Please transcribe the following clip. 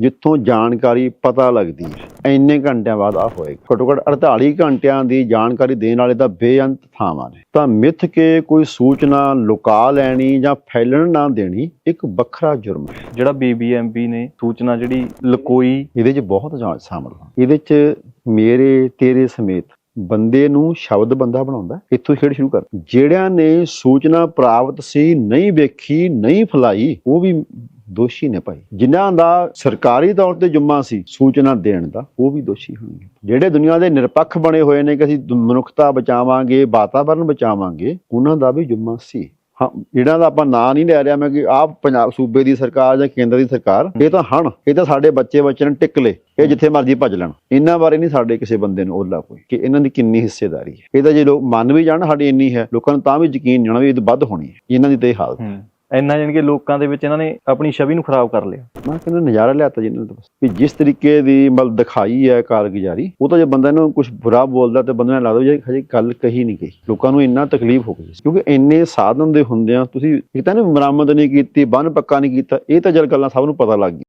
ਜਿੱਥੋਂ ਜਾਣਕਾਰੀ ਪਤਾ ਲੱਗਦੀ ਹੈ। ਇੰਨੇ ਘੰਟਿਆਂ ਬਾਅਦ ਆ ਹੋਏਗਾ। ਘੱਟੋ ਘੱਟ 48 ਘੰਟਿਆਂ ਦੀ ਜਾਣਕਾਰੀ ਦੇਣ ਵਾਲੇ ਤਾਂ ਬੇਅੰਤ ਥਾਵਾਂ ਨੇ। ਤਾਂ ਮਿੱਥ ਕੇ ਕੋਈ ਸੂਚਨਾ ਲੁਕਾ ਲੈਣੀ ਜਾਂ ਫੈਲਣ ਨਾ ਦੇਣੀ ਇੱਕ ਵੱਖਰਾ ਜੁਰਮ ਹੈ। ਜਿਹੜਾ ਬੀਬੀਐਮਬੀ ਨੇ ਸੂਚਨਾ ਜਿਹੜੀ ਲਕੋਈ। ਇਹਦੇ 'ਚ ਬਹੁਤ ਜਾਂ ਸ਼ਾਮਲ ਹਨ ਇਹਦੇ 'ਚ ਮੇਰੇ ਤੇਰੇ ਸਮੇਤ ਬੰਦੇ ਨੂੰ ਸ਼ਬਦ ਬੰਦਾ ਬਣਾਉਂਦਾ ਇੱਥੋਂ ਹੀ ਖੇਡ ਸ਼ੁਰੂ ਕਰ। ਜਿਹੜਿਆਂ ਨੇ ਸੂਚਨਾ ਪ੍ਰਾਪਤ ਸੀ ਨਹੀਂ ਵੇਖੀ ਨਹੀਂ ਫਲਾਈ ਉਹ ਵੀ ਦੋਸ਼ੀ ਨੇ ਭਾਈ। ਜਿਨ੍ਹਾਂ ਦਾ ਸਰਕਾਰੀ ਤੌਰ ਤੇ ਜੁਮਾ ਸੀ ਸੂਚਨਾ ਦੇਣ ਦਾ, ਉਹ ਵੀ ਦੋਸ਼ੀ ਹੋਣਗੇ। ਜਿਹੜੇ ਦੁਨੀਆ ਦੇ ਨਿਰਪੱਖ ਬਣੇ ਹੋਏ ਨੇ ਕਿ ਅਸੀਂ ਮਨੁੱਖਤਾ ਬਚਾਵਾਂਗੇ ਵਾਤਾਵਰਣ ਬਚਾਵਾਂਗੇ, ਉਹਨਾਂ ਦਾ ਵੀ ਜੁਮਾ ਸੀ। ਹਾਂ ਜਿਹੜਾ ਦਾ ਆਪਾਂ ਨਾਂ ਨਹੀਂ ਲੈ ਰਿਹਾ ਮੈਂ ਕਿ ਆਪ ਪੰਜਾਬ, ਸੂਬੇ ਦੀ ਸਰਕਾਰ ਜਾਂ ਕੇਂਦਰ ਦੀ ਸਰਕਾਰ, ਇਹ ਤਾਂ ਹਣ, ਇਹ ਤਾਂ ਸਾਡੇ ਬੱਚੇ ਬੱਚੇ ਨੇ ਟਿਕਲੇ ਇਹ ਜਿੱਥੇ ਮਰਜ਼ੀ ਭੱਜ ਲੈਣ। ਇਹਨਾਂ ਬਾਰੇ ਨਹੀਂ ਸਾਡੇ ਕਿਸੇ ਬੰਦੇ ਨੂੰ ਓਲਾ ਕੋਈ ਕਿ ਇਹਨਾਂ ਦੀ ਕਿੰਨੀ ਹਿੱਸੇਦਾਰੀ ਹੈ। ਇਹ ਤਾਂ ਜੇ ਲੋਕ ਮੰਨ ਵੀ ਜਾਣ ਸਾਡੀ ਇੰਨੀ ਹੈ, ਲੋਕਾਂ ਨੂੰ ਤਾਂ ਵੀ ਯਕੀਨ ਨਹੀਂ ਆਉਣਾ ਵੀ ਇਹ ਵੱਧ ਹੋਣੀ ਹੈ, ਇਹਨਾਂ ਦੀ ਤੇ ਇਹ ਹਾਲਤ ਹੂੰ। ਇੰਨਾ ਜਾਣੀ ਕਿ ਲੋਕਾਂ ਦੇ ਵਿੱਚ ਇਹਨਾਂ ਨੇ ਆਪਣੀ ਛਵੀ ਨੂੰ ਖਰਾਬ ਕਰ ਲਿਆ। ਮੈਂ ਕਹਿੰਦਾ ਨਜ਼ਾਰਾ ਲਿਆਤਾ ਜੀ ਇਹਨਾਂ ਨੇ ਬਸ। ਵੀ ਜਿਸ ਤਰੀਕੇ ਦੀ ਮਤਲਬ ਦਿਖਾਈ ਹੈ ਕਾਰਗੁਜ਼ਾਰੀ, ਉਹ ਤਾਂ ਜੇ ਬੰਦਾ ਇਹਨੂੰ ਕੁਝ ਬੁਰਾ ਬੋਲਦਾ ਤੇ ਬੰਦੇ ਨੂੰ ਲੱਗਦਾ ਜੇ ਹਜੇ ਗੱਲ ਕਹੀ ਨਹੀਂ ਗਈ। ਲੋਕਾਂ ਨੂੰ ਇੰਨਾ ਤਕਲੀਫ ਹੋ ਗਈ ਕਿਉਂਕਿ ਇੰਨੇ ਸਾਧਨ ਦੇ ਹੁੰਦਿਆਂ ਤੁਸੀਂ ਇੱਕ ਤਾਂ ਨਾ ਮੁਰੰਮਤ ਨਹੀਂ ਕੀਤੀ, ਬੰਨ ਪੱਕਾ ਨਹੀਂ ਕੀਤਾ, ਇਹ ਤਾਂ ਜਦ ਗੱਲਾਂ ਸਭ ਨੂੰ ਪਤਾ ਲੱਗ ਗਈ